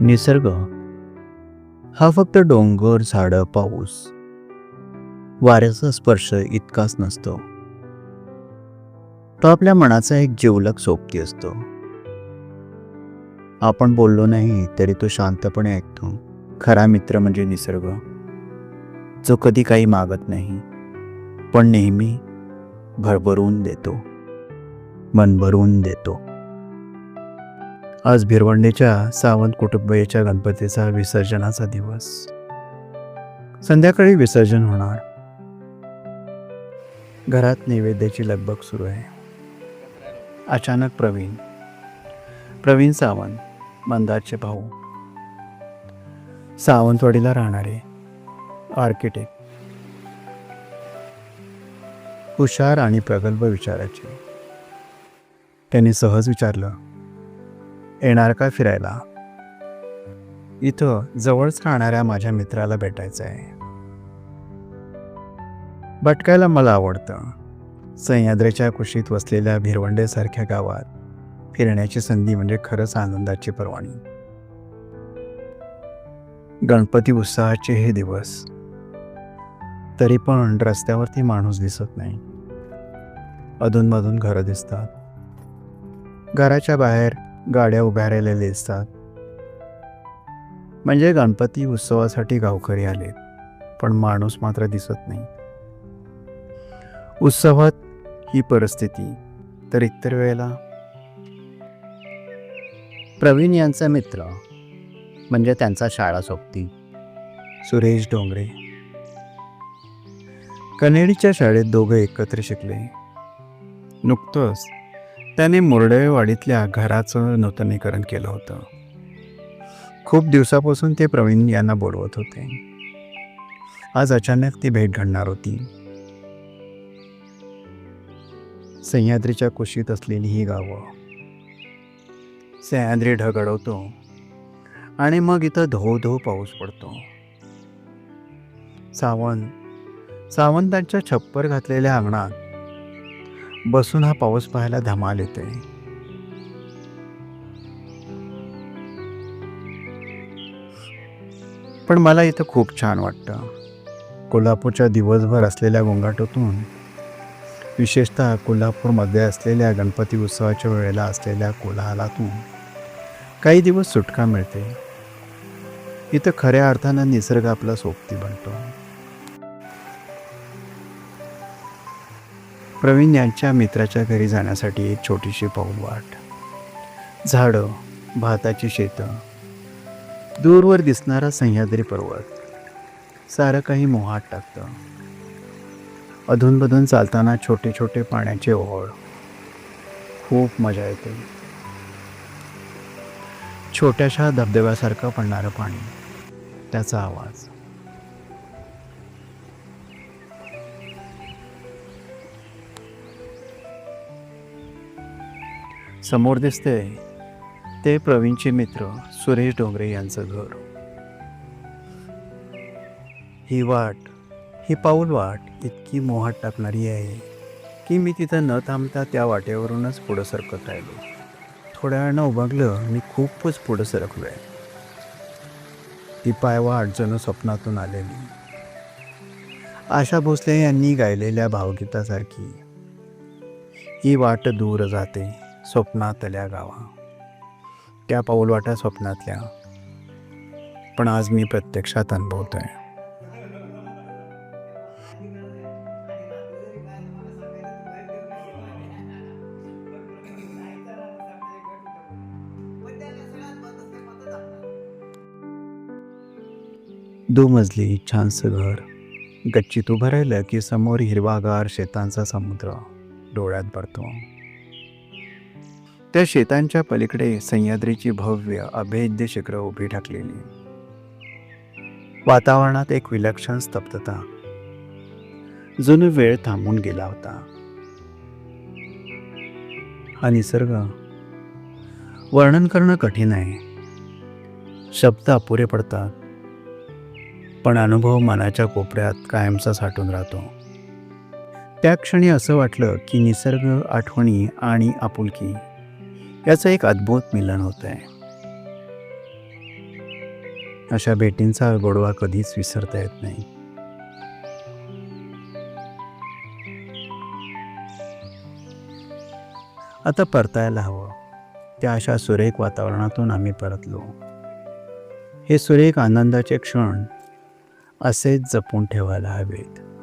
निसर्ग. हा फक्त डोंगर झाडं पाऊस. वाऱ्याचा स्पर्श इतकाच नसतो. तो आपल्या मनाचा एक जिवलक सोबती असतो. आपण बोललो नाही तरी तो शांतपणे ऐकतो. खरा मित्र म्हणजे निसर्ग. जो कधी काही मागत नाही पण नेहमी भरभरून देतो. मन भरून देतो. आज भिरवंडीच्या सावंत कुटुंबीच्या गणपतीचा विसर्जनाचा दिवस. संध्याकाळी विसर्जन होणार. घरात नैवेद्याची लगबग सुरू आहे. अचानक प्रवीण. प्रवीण सावंत मंदारचे भाऊ. सावंतवाडीला राहणारे आर्किटेक्ट. हुशार आणि प्रगल्भ विचाराचे. त्यांनी सहज विचारलं येणार का फिरायला? इथं जवळच राहणाऱ्या माझ्या मित्राला भेटायचं आहे भटकायला मला आवडतं. सह्याद्रीच्या कुशीत वसलेल्या भिरवंडेसारख्या गावात फिरण्याची संधी म्हणजे खरंच आनंदाची पर्वाणी गणपती उत्साहाचे हे दिवस. तरी पण रस्त्यावरती माणूस दिसत नाही. अधूनमधून घरं दिसतात. घराच्या बाहेर गाड्या उभ्या राहिलेल्या दिसतात. म्हणजे गणपती उत्सवासाठी गावकरी आले पण माणूस मात्र दिसत नाही. उत्सवात ही परिस्थिती तर इतर वेळेला. प्रवीण यांचा मित्र म्हणजे त्यांचा शाळा सोबती सुरेश डोंगरे. कनेडीच्या शाळेत दोघं एकत्र शिकले. नुकतंच त्याने मुरडेवाडीतल्या घराचं नूतनीकरण केलं होतं. खूप दिवसापासून ते प्रवीण यांना बोलवत होते. आज अचानक ती भेट घडणार होती. सह्याद्रीच्या कुशीत असलेली ही गावं. सह्याद्री ढग अडवतो आणि मग इथं धो धो पाऊस पडतो. सावंत सावंतांच्या छप्पर घातलेल्या अंगणात बसून हा पाऊस पाहायला धमाल येते. पण मला इथं खूप छान वाटतं. कोल्हापूरच्या दिवसभर असलेल्या गोंगाटातून विशेषतः कोल्हापूरमध्ये असलेल्या गणपती उत्सवाच्या वेळेला असलेल्या कोलाहलातून काही दिवस सुटका मिळते. इथं खऱ्या अर्थानं निसर्ग आपला सोबती बनतो. प्रवीण यांच्या मित्राच्या घरी जाण्यासाठी एक छोटीशी पाऊलवाट झाडं भाताची शेतं दूरवर दिसणारा सह्याद्री पर्वत सारं काही मोहात टाकतं. अधूनमधून चालताना छोटे छोटे पाण्याचे ओहळ. खूप मजा येते. छोट्याशा धबधब्यासारखं पडणारं पाणी त्याचा आवाज. समोर दिसते ते प्रवीणचे मित्र सुरेश डोंगरे यांचं घर. ही वाट ही पाऊल वाट इतकी मोहात टाकणारी आहे की मी तिथं न थांबता त्या वाटेवरूनच पुढं सरकत राहिलो. थोड्या वेळानं उभागलं मी खूपच पुढं सरकलो आहे ती पायवाट अडचण स्वप्नातून आलेली. आशा भोसले यांनी गायलेल्या भावगीतासारखी. ही वाट दूर जाते. स्वप्नातल्या गावा. त्या पाऊलवाटा स्वप्नातल्या. पण आज मी प्रत्यक्षात अनुभवतोय. आहे दुमजली छानसं घर. गच्चीत उभं राहिलं की समोर हिरवागार शेतांचा समुद्र डोळ्यात भरतो. त्या शेतांच्या पलीकडे सह्याद्रीची भव्य अभेद्य शिखरं उभी ठाकलेली वातावरणात एक विलक्षण स्तब्धता. जुनं वेळ थांबून गेला होता. हा निसर्ग वर्णन करणं कठीण आहे. शब्द अपुरे पडतात. पण अनुभव मनाच्या कोपऱ्यात कायमचा साठून राहतो. त्या क्षणी असं वाटलं की निसर्ग आठवणी आणि आपुलकी याचं एक अद्भुत मिलन होत आहे अशा भेटींचा गोडवा कधीच विसरता येत नाही. आता परतायला हवं. त्या अशा सुरेख वातावरणातून आम्ही परतलो. हे सुरेख आनंदाचे क्षण असेच जपून ठेवायला हवेत.